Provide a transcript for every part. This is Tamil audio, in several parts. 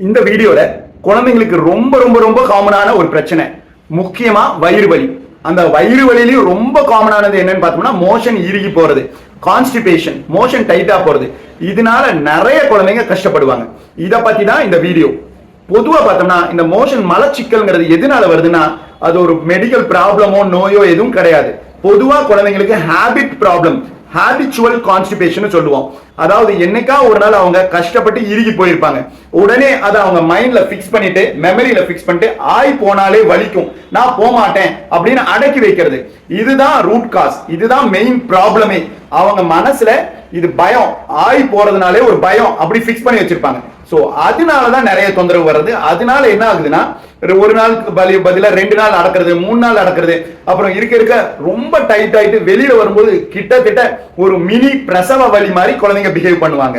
இந்த வீடியோல குழந்தைங்களுக்கு ரொம்ப ரொம்ப ரொம்ப காமனான ஒரு பிரச்சனை. முக்கியமா வயிறு வலி. அந்த வயிறு வலியிலையும் ரொம்ப காமனானது என்னன்னு பார்த்தோம்னா மோஷன் இறுகி போறது. கான்ஸ்டிபேஷன் மோஷன் டைட்டா போறது. இதனால நிறைய குழந்தைங்க கஷ்டப்படுவாங்க. இதை பத்தி தான் இந்த வீடியோ. பொதுவா பார்த்தோம்னா இந்த மோஷன் மலச்சிக்கல்ங்கிறது எதனால வருதுன்னா அது ஒரு மெடிக்கல் ப்ராப்ளமோ நோயோ எதுவும் கிடையாது. பொதுவா குழந்தைங்களுக்கு ஹேபிட் ப்ராப்ளம் ஹேபிச்சுவல் கான்ஸ்டிபேஷன் சொல்லுவோம். அதாவது என்னைக்கா ஒரு நாள் அவங்க கஷ்டப்பட்டு இறுகி போயிருப்பாங்க. உடனே அதை அவங்க மைண்ட்ல ஃபிக்ஸ் பண்ணிட்டு மெமரியில ஃபிக்ஸ் பண்ணிட்டு ஆய் போனாலே வலிக்கும். நான் போமாட்டேன் அப்படின்னு அடக்கி வைக்கிறது. இதுதான் ரூட் காஸ் இதுதான் மெயின் ப்ராப்ளமே அவங்க மனசுல இது பயம். ஆய் போறதுனாலே ஒரு பயம். அப்படி ஃபிக்ஸ் பண்ணி வச்சிருப்பாங்க. ஸோ அதனால தான் நிறைய தொந்தரவு வருது அதனால என்ன ஆகுதுன்னா ஒரு- ஒரு நாளுக்கு பலி பதிலாக ரெண்டு நாள் நடக்கிறது மூணு நாள் நடக்கிறது. அப்புறம் இருக்க இருக்க ரொம்ப டைட் ஆகிட்டு வெளியில் வரும்போது கிட்டத்தட்ட ஒரு மினி பிரசவ வலி மாதிரி குழந்தைங்க பிஹேவ் பண்ணுவாங்க.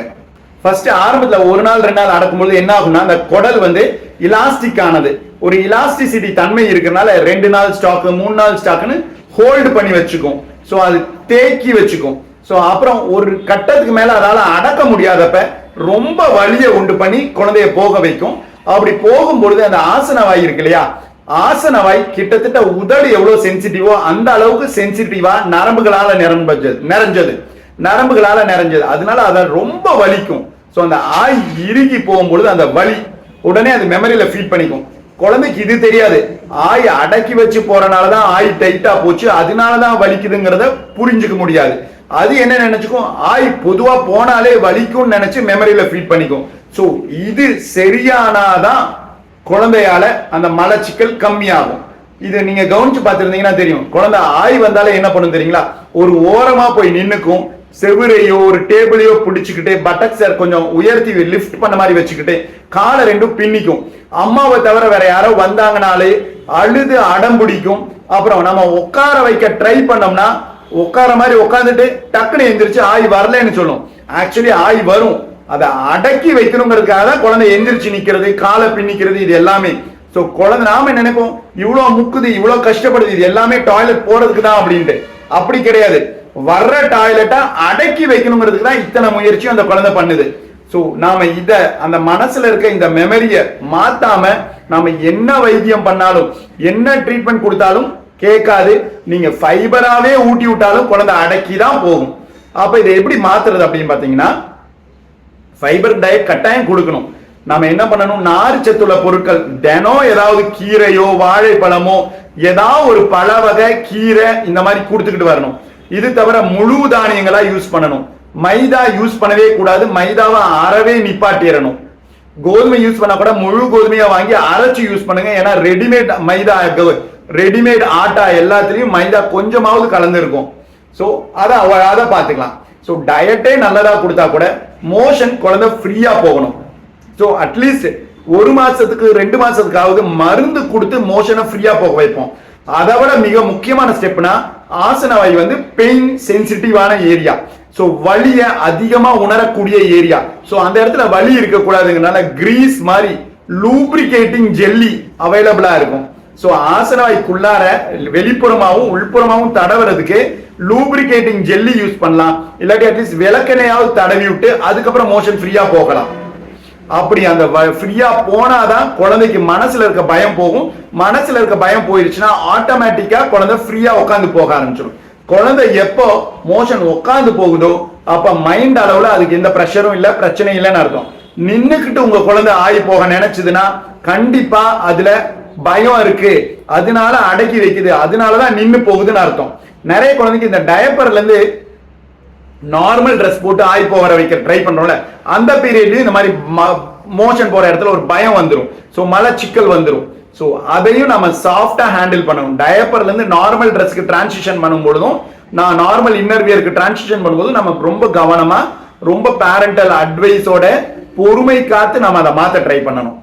ஃபர்ஸ்ட் ஆரம்பத்தில் ஒரு நாள் ரெண்டு நாள் நடக்கும்போது என்ன ஆகும்னா அந்த குடல் வந்து இலாஸ்டிக் ஆனது. ஒரு இலாஸ்டிசிட்டி தன்மை இருக்கிறனால ரெண்டு நாள் ஸ்டாக்கு மூணு நாள் ஸ்டாக்குன்னு ஹோல்டு பண்ணி வச்சுக்கும். ஸோ அது தேக்கி வச்சுக்கும். ஸோ அப்புறம் ஒரு கட்டத்துக்கு மேலே அதால் அடக்க முடியாதப்ப ரொம்ப வலியை உண்டு பண்ணி குழந்தைய போக வைக்கும். அப்படி போகும்பொழுது அந்த ஆசனவாய் இருக்கு இல்லையா ஆசனவாய் கிட்டத்தட்ட உதடு எவ்வளவு சென்சிட்டிவோ அந்த அளவுக்கு சென்சிட்டிவா நரம்புகளால நிரம்பது நிறைஞ்சது. நரம்புகளால நிறைஞ்சது. அதனால அதை ரொம்ப வலிக்கும். ஸோ அந்த ஆய் இறுகி போகும்பொழுது அந்த வலி உடனே அது மெமரியில ஃபீட் பண்ணிக்கும். குழந்தைக்கு இது தெரியாது. ஆய் அடக்கி வச்சு போறனால தான் ஆய் டைட்டா போச்சு. அதனால தான் வலிக்குதுங்கிறத புரிஞ்சுக்க முடியாது. அது என்ன நினைச்சுக்கும் ஆய் பொதுவா போனாலே வலிக்கும்னு நினைச்சு மெமரியில ஃபீட் பண்ணிக்கும் ஸோ இது சரியானாதான் குழந்தையால அந்த மலச்சிக்கல் கம்மியாகும். இது நீங்க கவனிச்சு பார்த்துருந்தீங்கன்னா தெரியும். குழந்தை ஆய் வந்தாலே என்ன பண்ணும் தெரியுங்களா? ஒரு ஓரமா போய் நின்னுக்கும் செவுரையோ ஒரு டேபிளையோ பிடிச்சுக்கிட்டு பட்டக்ஸை கொஞ்சம் உயர்த்தி லிஃப்ட் பண்ண மாதிரி வச்சுக்கிட்டு காலை ரெண்டும் பின்னிக்கும். அம்மாவை தவிர வேற யாரோ வந்தாங்கனாலே அழுது அடம் பிடிக்கும். அப்புறம் நம்ம உட்கார வைக்க ட்ரை பண்ணோம்னா உட்கார மாதிரி உட்காந்துட்டு டக்குன்னு எந்திரிச்சு ஆய் வரலன்னு சொல்லும். ஆக்சுவலி ஆய் வரும். அதை அடக்கி வைக்கணுங்கிறதுக்காக தான் குழந்தை எந்திரிச்சு நிக்கிறது காலை பின்னிக்கிறது இது எல்லாமே. ஸோ குழந்தை நாம நினைப்போம்? இவ்வளோ முக்குது இவ்வளோ கஷ்டப்படுது இது எல்லாமே டாய்லெட் போறதுக்கு தான் அப்படின்ட்டு. அப்படி கிடையாது. வர்ற டாய்லெட்டை அடக்கி வைக்கணுங்கிறதுக்கு தான் இத்தனை முயற்சியும் அந்த குழந்தை பண்ணுது. ஸோ நாம இதை அந்த மனசுல இருக்க இந்த மெமரிய மாத்தாம நாம என்ன வைத்தியம் பண்ணாலும் என்ன ட்ரீட்மெண்ட் கொடுத்தாலும் கேட்காது. நீங்க ஃபைபராகவே ஊட்டி விட்டாலும் குழந்தை அடக்கி தான் போகும். அப்ப இதை எப்படி மாத்துறது அப்படின்னு பாத்தீங்கன்னா ஃபைபர் டயட் கட்டாயம் கொடுக்கணும். நம்ம என்ன பண்ணணும்? நார் சத்துள்ள பொருட்கள் தினம் ஏதாவது கீரையோ வாழைப்பழமோ ஏதாவது ஒரு பழ வகை கீரை இந்த மாதிரி கொடுத்துக்கிட்டு வரணும். இது தவிர முழு தானியங்களா யூஸ் பண்ணணும். மைதா யூஸ் பண்ணவே கூடாது. மைதாவை அறவே நிப்பாட்டிடணும். கோதுமை யூஸ் பண்ணா கூட முழு கோதுமையா வாங்கி அரைச்சு யூஸ் பண்ணுங்க. ஏன்னா ரெடிமேட் மைதா ரெடிமேட் ஆட்டா எல்லாத்துலேயும் மைதா கொஞ்சமாவது கலந்துருக்கும். ஸோ அதை அவ- அதை பார்த்துக்கலாம். ஸோ டயட்டே நல்லதாக கொடுத்தா கூட மோஷன் குழந்தை ஃப்ரீயாக போகணும். ஸோ அட்லீஸ்ட் ஒரு மாதத்துக்கு ரெண்டு மாதத்துக்காவது மருந்து கொடுத்து மோஷனை ஃப்ரீயாக போக வைப்போம். அதை விட மிக முக்கியமான ஸ்டெப்னா ஆசன வாய் வந்து பெயின் சென்சிட்டிவான ஏரியா ஸோ வலியை அதிகமாக உணரக்கூடிய ஏரியா ஸோ அந்த இடத்துல வலி இருக்கக்கூடாதுங்கிறனால கிரீஸ் மாதிரி லூப்ரிகேட்டிங் ஜெல்லி அவைலபிளாக இருக்கும். ஸோ ஆசனவாய்க்குள்ளார வெளிப்புறமாகவும் உள்புறமாகவும் தடவுறதுக்கு லூப்ரிகேட்டிங் ஜெல்லி யூஸ் பண்ணலாம். இல்லாட்டி அட்லீஸ்ட் விளக்கெண்ணையாவது தடவி விட்டு அதுக்கப்புறம் மோஷன் ஃப்ரீயாக போகலாம். அப்படி அந்த ஃப்ரீயா போனாதான் குழந்தைக்கு மனசுல இருக்க பயம் போகும். மனசுல இருக்க பயம் போயிருச்சுன்னா ஆட்டோமேட்டிக்கா குழந்தை ஃப்ரீயா உட்காந்து போக ஆரம்பிச்சிடும். குழந்தை எப்போ மோஷன் உட்காந்து போகுதோ அப்ப மைண்ட் அளவுல அதுக்கு எந்த ப்ரெஷரும் இல்லை பிரச்சனையும் இல்லைன்னு அர்த்தம். நின்றுக்கிட்டு உங்க குழந்தை ஆகி போக நினைச்சதுன்னா கண்டிப்பா அதுல பயம் இருக்கு. அதனால அடக்கி வைக்குது. அதனாலதான் நின்று போகுதுன்னு அர்த்தம். நிறைய குழந்தைக்கு இந்த டயப்பர்ல இருந்து நார்மல் ட்ரெஸ் போட்டு ஆய் போக வர வைக்க ட்ரை பண்றோம்ல அந்த பீரியட்லயும் இந்த மாதிரி மோஷன் போற இடத்துல ஒரு பயம் வந்துடும் ஸோ மலை சிக்கல் வந்துடும் ஸோ அதையும் நம்ம சாஃப்டா ஹேண்டில் பண்ணணும். டயப்பர்ல இருந்து நார்மல் ட்ரெஸ்க்கு டிரான்சிஷன் பண்ணும்பொழுதும் நான் நார்மல் இன்னர்வியருக்கு டிரான்சிஷன் பண்ணும்போது நம்ம ரொம்ப கவனமா ரொம்ப பேரண்டல் அட்வைஸோட பொறுமை காத்து நம்ம அதை மாத்த ட்ரை பண்ணணும்.